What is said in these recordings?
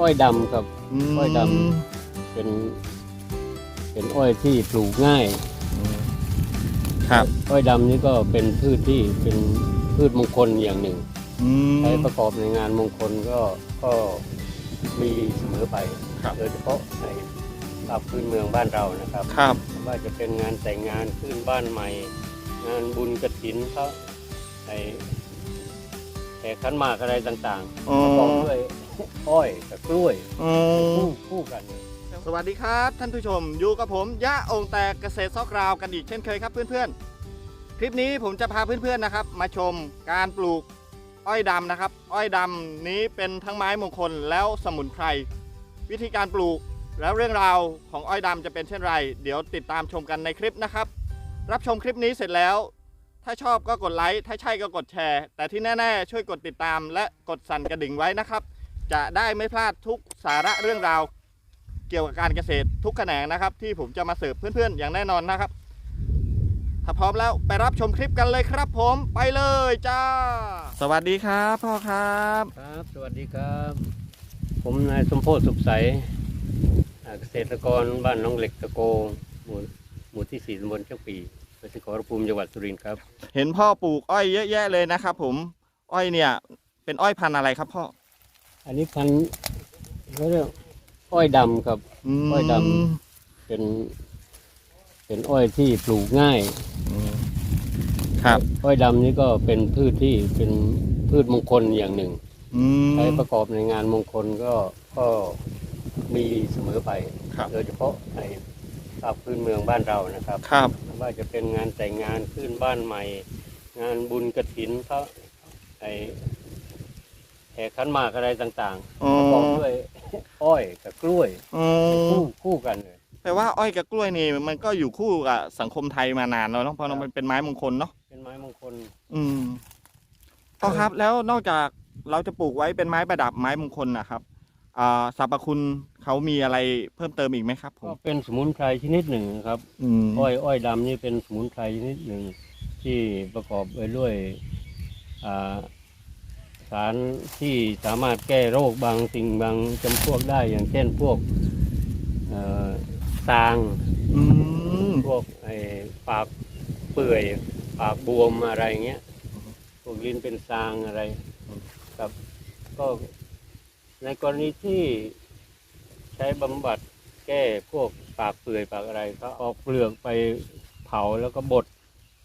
อ้อยดำครับ มอ้อยด เป็น เป็นอ้อยที่ปลูกง่าย ครับอ้อยดำนี่ก็เป็นพืชที่เป็นพืชมงคลอย่างหนึ่งอืม ใช้ประกอบในงานมงคลก็ก็มีเสมอไปครับ โดยเฉพาะในภาคพื้นเมืองบ้านเรานะครับ ครับ ว่าจะเป็นงานแต่งงานขึ้นบ้านใหม่ งานบุญกระถินเขาไอแห่ขันหมากอะไรต่างอ๋อๆประกอบด้วย อ้อยกับกล้วยอืม คู่คู่กันเลยสวัสดีครับท่านผู้ชมอยู่กับผมยะองค์แตกเกษตรซอกราวกันอีกเช่นเคยครับเพื่อนๆ คลิปนี้ผมจะพาเพื่อนๆนะครับ มาชมการปลูกอ้อยดำนะครับ อ้อยดำนี้เป็นทั้งไม้มงคลแล้วสมุนไพรวิธีการปลูกแล้วเรื่องราวของอ้อยดำจะเป็นเช่นไร เดี๋ยวติดตามชมกันในคลิปนะครับ รับชมคลิปนี้เสร็จแล้ว ถ้าชอบก็กดไลค์ถ้าใช่ก็กดแชร์ แต่ที่แน่ๆช่วยกดติดตามและกดสั่นกระดิ่งไว้นะครับ จะได้ไม่พลาดทุกสาระเรื่องราว เกี่ยวกับการเกษตรทุกแขนงนะครับ ที่ผมจะมาเสิร์ฟเพื่อนๆ อย่างแน่นอนนะครับ ถ้าพร้อมแล้วไปรับชมคลิปกันเลยครับ ผมไปเลยจ้า สวัสดีครับพ่อครับ ครับ สวัสดีครับ ผมนายสมโพธิสุขใสอ่าเกษตรกรบ้านหน้องเหล็กตะโกหมู่หมู่ที่สี่ตำบลเจ้าปีอำเภอสิงห์ขอรภูมิจังหวัดสุรินทร์ครับ เห็นพ่อปลูกอ้อยเยอะแยะเลยนะครับผมอ้อยเนี่ย เป็นอ้อยพันธุ์อะไรครับพ่อ อันนี้พันธุ์เขาเรียกอ้อยดำครับ มอ้อยด เป็น เป็นอ้อยที่ปลูกง่าย อืมครับ อ้อยดำนี่ก็เป็นพืชที่เป็นพืชมงคลอย่างหนึ่งอืม ใช้ประกอบในงานมงคลก็ก็มีเสมอไป ครับ โดยเฉพาะในภาคพื้นเมืองบ้านเรานะครับ ครับ ไม่ว่าจะเป็นงานแต่งงานขึ้นบ้านใหม่ งานบุญกระถินเขาไอแห่ขันหมากอะไรต่างอ๋อๆประกอบด้วยอ้อยกับกล้วยอืคู่มคู่กันเลยแปลว่าอ้อยกับกล้วยนี่มันก็อยู่คู่กับสังคมไทยมานานแล้วเนาะเพราะมันเป็นไม้มงคลเนาะเป็นไม้มงคล อืมพ่อครับแล้วนอกจากเราจะปลูกไว้เป็นไม้ประดับไม้มงคลนะครับอ่าสรรพคุณเขามีอะไรเพิ่มเติมอีกไหมครับผก็มเป็นสมุนไพรชนิดหนึ่งนะครับ อืมอ้อยอ้อยดำนี่เป็นสมุนไพรชนิดหนึ่งที่ประกอบไปด้วยอ่า สารที่สามารถแก้โรคบางสิ่งบางจำพวกได้อย่างเช่นพวกเอ่อซางอืมพวกไอ้ปากเปื่อยปากบวมอะไรเงี้ยพวกลิ้นเป็นซางอะไรครับก็ในกรณีที่ใช้บำบัดแก้พวกปากเปื่อยปากอะไรก็เอาเปลือกไปเผาแล้วก็บด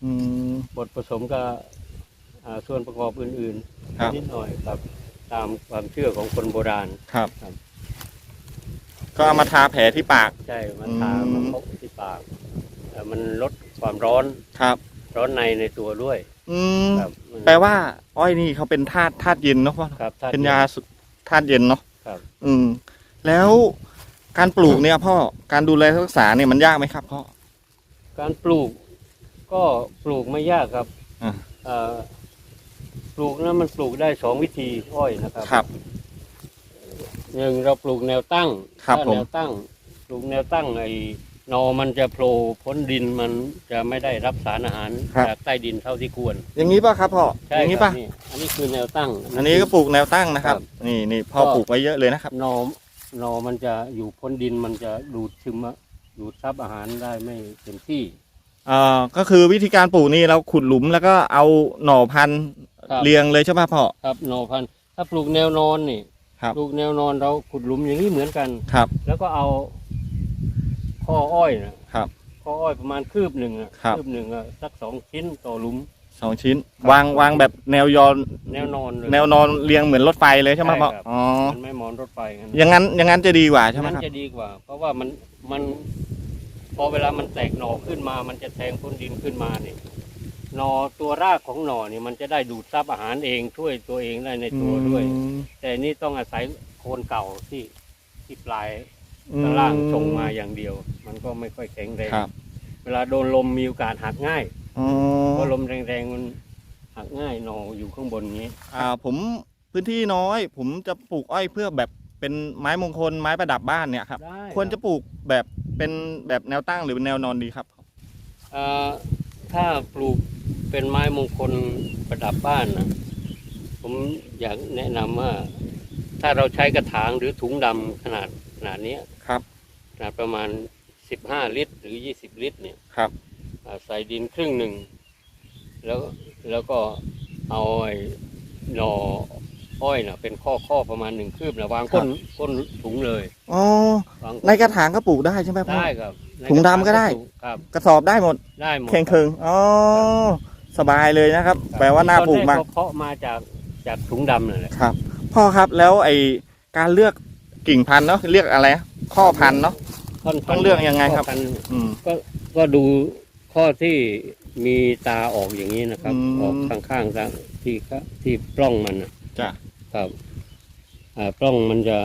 อืมบดผสมกับอ่าส่วนประกอบอื่น ครับๆนิดหน่อยครับ ตามความเชื่อของคนโบราณ ครับ ครับ ก็เอามาทาแผลที่ปาก ใช่มาทาอืม มาพกที่ปากแต่มันลดความร้อนครับ ร้อนในในตัวด้วย อืมครับมันแปลว่า อ้อยนี่เขาเป็นธาตุธาตุเย็นเนาะพ่อครับถ้ เป็นยาสุธาตุเย็นเนาะครับ อืม แล้วการปลูกเนี่ยพ่อการดูแลรักษาเนี่ยมันยากไหมครับพ่อ การปลูกก็ปลูกไม่ยากครับอ่า เอ่อ ปลูกนั้นมันปลูกได้สองวิธีอ้อยนะครับครับ หนึ่งเราปลูกแนวตั้งครับถ้าผม แนวตั้ง ปลูกแนวตั้งไอ้หนอมันจะโผล่พ้นดินมันจะไม่ได้รับสารอาหารจากใต้ดินเท่าที่ควรอย่างนี้ป่ะครับพ่อใช่อย่างนี้ครัป่ะบนี่อันนี้คือแนวตั้ง อันนี้ก็ปลูกแนวตั้งนะครับครับนี่นี่พ่อก็ ปลูกไว้เยอะเลยนะครับหนอหนอมันจะอยู่พ้นดินมันจะดูดซึมอะดูดซับอาหารได้ไม่เต็มที่ เอ่อก็คือวิธีการปลูกนี่เราขุดหลุมแล้วก็เอาหน่อพันธุ์ครับ เรียงเลยใช่ป่ะพ่อ ครับหนอพันธุ์ถ้าปลูกแนวนอนนี่ครับ ปลูกแนวนอนเราขุดหลุมอย่างนี้เหมือนกัน ครับ แล้วก็เอาข้ออ้อยนะครับ ข้ออ้อยประมาณคืบหนึ่งอะครับ คืบหนึ่งอะสักสองชิ้นต่อหลุม สองชิ้น วางวางแบบแนวยอนแนวนอนเลย แนวนอนเรียงเหมือนรถไฟเลยใช่ไหมใช่พ่อครับ อ๋อมันไม่หมอนรถไฟงั้นอย่างนั้นอย่างนั้นจะดีกว่าใช่ไหมนั้นครับ จะดีกว่า เพราะว่ามันมัน พอเวลามันแตกหน่อขึ้นมา มันจะแทงพ้นดินขึ้นมาเนี่ย หน่อตัวรากของหน่อนี่มันจะได้ดูดซับอาหารเองช่วยตัวเองได้ในตัวด้วย อืมแต่นี่ต้องอาศัยโคนเก่าที่ที่ปลายอืมข้างล่างชงมาอย่างเดียว มันก็ไม่ค่อยแข็งแรงครับเวลาโดนลมมีโอกาสหักง่ายอ๋อเพราะลมแรงๆมันหักง่ายหนออยู่ข้างบนนี้ อ่าผมพื้นที่น้อย ผมจะปลูกอ้อยเพื่อแบบเป็นไม้มงคลไม้ประดับบ้านเนี่ยครับ ได้ควรจะปลูกแบบเป็นแบบแนวตั้งหรือแนวนอนดีครับ เอ่อ ถ้าปลูกเป็นไม้มงคลประดับบ้านนะผมอยากแนะนำว่า ถ้าเราใช้กระถางหรือถุงดำขนาดขนาดเนี้ยครับขนาดประมาณสิบห้าลิตร หรือยี่สิบลิตร เนี่ยครับอ่าใส่ดินครึ่งหนึ่ง แล้วแล้วก็เอาไอ้หน่ออ้อยน่ะเป็นข้อข้อประมาณหนึ่งคืบนะวางก้นก้นถุงเลยอ๋อวางในกระถางก็ปลูกได้ใช่ไหมพ่อได้ครับ ในถุงดำก็ได้ ครับ กระสอบได้หมด ได้หมดเข่งเคิงอ๋อสบายเลยนะครับแปลว่าน่าปลูกมากตอนแรเพาะมาจากจากถุงดำนั่นแหละครับ พ่อครับแล้วไอการเลือกกิ่งพันธุ์เนาะเรียกอะไรนะข้อพันธุ์เนาะท่นต้องเลือกยังไงครับข้อพันธุ์อืม ก็ก็ดูข้อที่มีตาออกอย่างนี้นะครับ อืมออกข้างๆทางที่ก็ที่ปล้องมันน่ะจ้ะ ครับอ่าปล้องมันจะ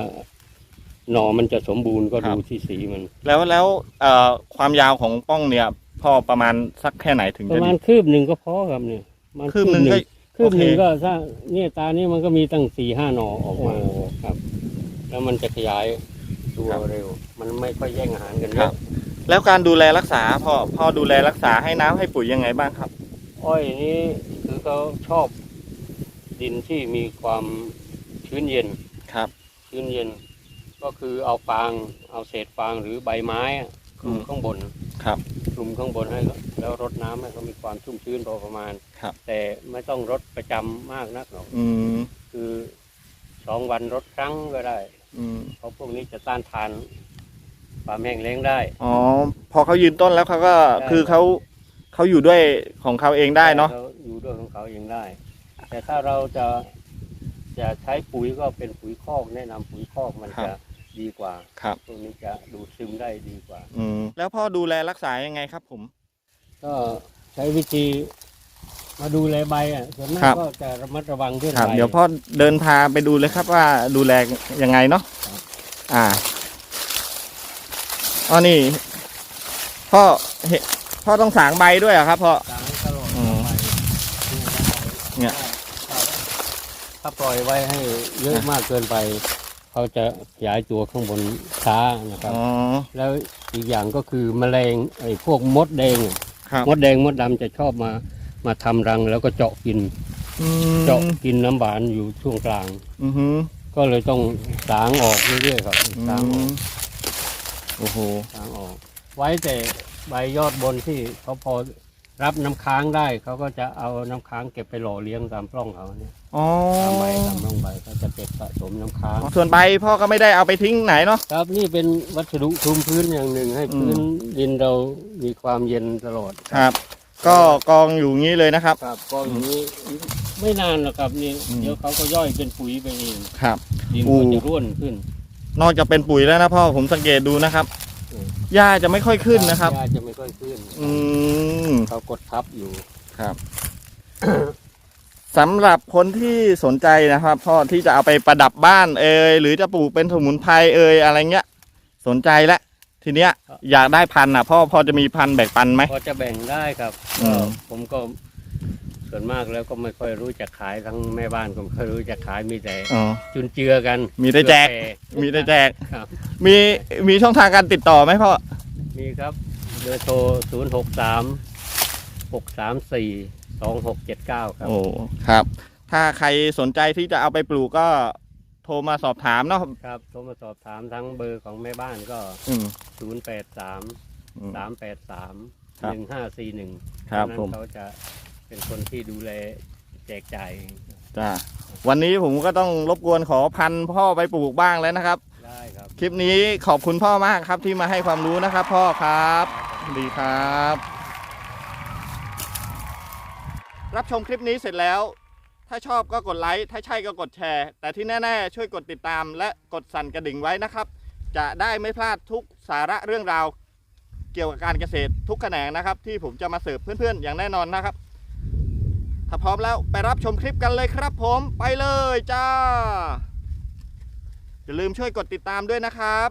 หน่อมันจะสมบูรณ์ก็ครัดูบที่สีมัน แล้วแล้วเอ่อความยาวของป้องเนี่ยพ่อประมาณสักแค่ไหนถึงปจะระมาดี ณคืบหนึ่งก็พอครับเนี่ยประมาณคืบหนึ่งก็คืบหนึ่งโอเค ก็ถ้าเนี่ยตานี่มันก็มีตั้งสี่ห้าหน่อออกมาโอ้ครับ แล้วมันจะขยายตัวครับเร็ว มันไม่ค่อยแย่งอาหารกันคเยรับ อะแล้วการดูแลรักษาพ่อพ่อดูแลรักษาให้น้ำให้ปุ๋ยยังไงบ้างครับ อ้อยนี้คือเขาชอบดินที่มีความชื้นเย็น ครับ ชื้นเย็น ก็คือเอาฟางเอาเศษฟางหรือใบไม้อะคลุมอืมข้างบน ครับ คลุมข้างบนให้แล้วรดน้ำให้เขามีความชุ่มชื้นพอประมาณ ครับ แต่ไม่ต้องรดประจำมากนักหรอกอืมคือสองวันรดครั้งก็ได้ อืมเพราะพวกนี้จะต้านทานความแห้งแล้งได้ อ๋อ พอเขายืนต้นแล้วเขาก็ได้คือเขาเขาอยู่ด้วยของเขาเองได้เนาะขอยู่ด้วยของเขาเองได้ แต่ถ้าเราจะจะใช้ปุ๋ยก็เป็นปุ๋ยคอกแนะนำปุ๋ยคอกมันจะ ดีกว่าครับ พวกนี้จะดูดซึมได้ดีกว่า อืมแล้วพ่อดูแลรักษายังไงครับผม ก็ใช้วิธีมาดูแลใบอะส่วนมาครักบ ก็จะระมัดระวังเรื่องครับ ใบ เดี๋ยวพ่อเดินพาไปดูเลยครับว่าดูแลยังไงเนาะครับ อ่าอ๋อนี่ พ่อเห็นพ่อต้องสางใบด้วยเหรอครับพ่อ ล้างตลอดอืมใบเนี่ยถ้าถ้าปล่อยไว้ให้เยอะมากเกินไป เขาจะขยายตัวข้างบนช้านะครับ อ๋อ แล้วอีกอย่างก็คือแมลงไอ้พวกมดแดงอะครับมดแดงมดดำจะชอบมามาทำรังแล้วก็เจาะกิน อืมเจาะกินน้ำหวานอยู่ช่วงกลาง อือหือก็เลยต้องสางออกเรื่อยๆครับอืสางออกมโอ้โห สางออก ไว้แต่ใบยอดบนที่เขาพอ รับน้ำค้างได้เขาก็จะเอาน้ำค้างเก็บไปหล่อเลี้ยงตามปล้องเขาเนี่ยอ๋อตามใบตามร่องใบเขาจะเก็บสะสมน้ำค้าง ส่วนใบพ่อก็ไม่ได้เอาไปทิ้งไหนเนาะ ครับนี่เป็นวัสดุคลุมพื้นอย่างหนึ่ง ให้พื้นอืมดินเรามีความเย็นตลอดครับ ก็กองอยู่งี้เลยนะครับ ครับก็อย่างนี้ไม่นานหรอกครับนี่อืม เดี๋ยวเขาก็ย่อยเป็นปุ๋ยไปเองครับ ดินโอ้ก็จะร่วนขึ้นนอกจากเป็นปุ๋ยแล้วนะพ่อผมสังเกตดูนะครับอืม หญ้าจะไม่ค่อยขึ้นนะครับ หญ้าจะไม่ค่อยขึ้นอืมเขากดทับอยู่ ครับ สำหรับคนที่สนใจนะครับพ่อที่จะเอาไปประดับบ้านเอยหรือจะปลูกเป็นสมุนไพรเอยอะไรเงี้ย สนใจแล้วทีเนี้ย อยากได้พันธุ์อะพ่อพอจะมีพันธุ์แบ่งปันไหม พอจะแบ่งได้ครับ อืมก็ผมก็ ส่วนมากแล้วก็ไม่ค่อยรู้จะขายทั้งแม่บ้านก็ไม่ค่อยรู้จะขายมีแต่อ๋อ จุนเจือกันมีได้แจกเพื่อฟร์มีได้แจก ครับ มีมีช่องทางการติดต่อไหมพ่อ มีครับเบอร์โทรศูนย์หกสามหกสามสี่สองหกเจ็ดเก้าครับ โอ้ ครับ ถ้าใครสนใจที่จะเอาไปปลูกก็โทรมาสอบถามเนาะครับโทรมาสอบถามทั้งเบอร์ของแม่บ้านก็ อืมศูนย์แปดสามอืมสามแปดสามครัหบนึ่งห้าสี่หนึ่งครับนั้นผม เขาจะ เป็นคนที่ดูแลแจกจ่ายเองจ้าวันนี้ผมก็ต้องรบกวนขอพันธุ์พ่อไปปลูกบ้างแล้วนะครับ ได้ครับ คลิปนี้ขอบคุณพ่อมากครับที่มาให้ความรู้นะครับ พ่อครับดีครับ รับชมคลิปนี้เสร็จแล้ว ถ้าชอบก็กดไลค์ถ้าใช่ก็กดแชร์ แต่ที่แน่ ๆ ช่วยกดติดตามและกดสั่นกระดิ่งไว้นะครับ จะได้ไม่พลาดทุกสาระเรื่องราว เกี่ยวกับการเกษตรทุกแขนงนะครับ ที่ผมจะมาเสิร์ฟเพื่อนๆ อย่างแน่นอนนะครับ ถ้าพร้อมแล้วไปรับชมคลิปกันเลยครับผมไปเลยจ้าอย่าลืมช่วยกดติดตามด้วยนะครับ